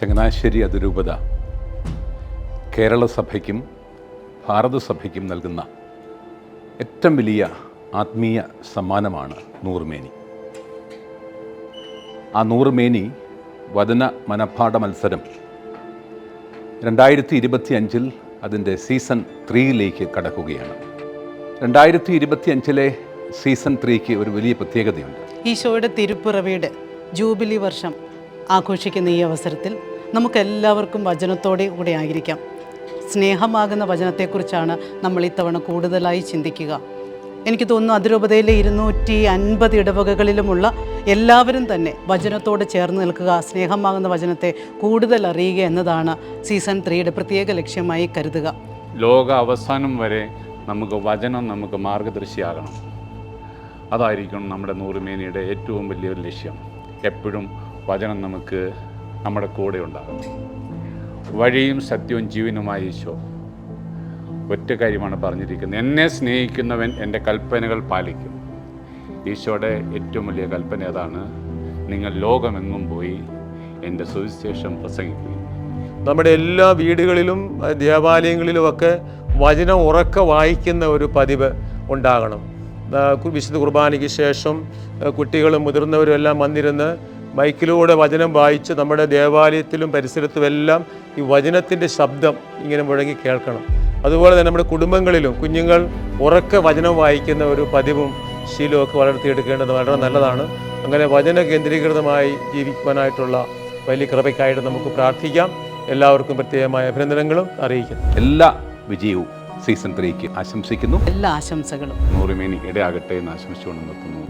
ചങ്ങനാശ്ശേരി അതിരൂപത. കേരള സഭയ്ക്കും ഭാരതസഭയ്ക്കും നൽകുന്ന ഏറ്റവും വലിയ ആത്മീയ സമ്മാനമാണ് നൂറുമേനി. ആ നൂറുമേനി വചന മനഃപ്പാഠ മത്സരം രണ്ടായിരത്തി ഇരുപത്തി അഞ്ചിൽ അതിന്റെ സീസൺ ത്രീയിലേക്ക് കടക്കുകയാണ്. രണ്ടായിരത്തി ഇരുപത്തി അഞ്ചിലെ സീസൺ ത്രീക്ക് ഒരു വലിയ പ്രത്യേകതയുണ്ട്. ഈശോയുടെ തിരുപ്പിറവിയുടെ ജൂബിലി വർഷം ആഘോഷിക്കുന്ന ഈ അവസരത്തിൽ നമുക്കെല്ലാവർക്കും വചനത്തോടെ കൂടെ ആയിരിക്കാം. സ്നേഹമാകുന്ന വചനത്തെക്കുറിച്ചാണ് നമ്മൾ ഇത്തവണ കൂടുതലായി ചിന്തിക്കുക. എനിക്ക് തോന്നുന്നു അതിരൂപതയിലെ ഇരുന്നൂറ്റി അൻപത് ഇടവകകളിലുമുള്ള എല്ലാവരും തന്നെ വചനത്തോട് ചേർന്ന് നിൽക്കുക സ്നേഹമാകുന്ന വചനത്തെ കൂടുതൽ അറിയുക എന്നതാണ് സീസൺ ത്രീയുടെ പ്രത്യേക ലക്ഷ്യമായി കരുതുക. ലോക അവസാനം വരെ നമുക്ക് വചനം നമുക്ക് മാർഗദർശിയാകണം അതായിരിക്കണം നമ്മുടെ നൂറുമേനിയുടെ ഏറ്റവും വലിയൊരു ലക്ഷ്യം. എപ്പോഴും വചനം നമുക്ക് നമ്മുടെ കൂടെ ഉണ്ടാകും വഴിയും സത്യവും ജീവനുമായ ഈശോ ഒറ്റ കാര്യമാണ് പറഞ്ഞിരിക്കുന്നത്. എന്നെ സ്നേഹിക്കുന്നവൻ എന്റെ കൽപ്പനകൾ പാലിക്കും. ഈശോയുടെ ഏറ്റവും വലിയ കൽപ്പന അതാണ് നിങ്ങൾ ലോകമെങ്ങും പോയി എന്റെ സുവിശേഷം പ്രസംഗിക്കുകയും നമ്മുടെ എല്ലാ വീടുകളിലും ദേവാലയങ്ങളിലുമൊക്കെ വചനം ഉറക്ക വായിക്കുന്ന ഒരു പതിവ് ഉണ്ടാകണം. വിശുദ്ധ കുർബാനയ്ക്ക് ശേഷം കുട്ടികളും മുതിർന്നവരും എല്ലാം വന്നിരുന്ന് മൈക്കിലൂടെ വചനം വായിച്ച് നമ്മുടെ ദേവാലയത്തിലും പരിസരത്തുമെല്ലാം ഈ വചനത്തിന്റെ ശബ്ദം ഇങ്ങനെ മുഴങ്ങി കേൾക്കണം. അതുപോലെ തന്നെ നമ്മുടെ കുടുംബങ്ങളിലും കുഞ്ഞുങ്ങൾ ഉറക്കെ വചനം വായിക്കുന്ന ഒരു പതിവും ശീലമൊക്കെ വളർത്തിയെടുക്കേണ്ടത് വളരെ നല്ലതാണ്. അങ്ങനെ വചന കേന്ദ്രീകൃതമായി ജീവിക്കുവാനായിട്ടുള്ള വലിയ കൃപയ്ക്കായിട്ട് നമുക്ക് പ്രാർത്ഥിക്കാം. എല്ലാവർക്കും പ്രത്യേകമായ അഭിനന്ദനങ്ങളും അറിയിക്കുന്നു. എല്ലാ വിജയവും സീസൺ ത്രീക്ക് ആശംസിക്കുന്നു. എല്ലാ ആശംസകളും. നൂറുമേനി ഇടയാകട്ടെ എന്ന് ആശംസിച്ചുകൊണ്ട് നിർത്തുന്നു.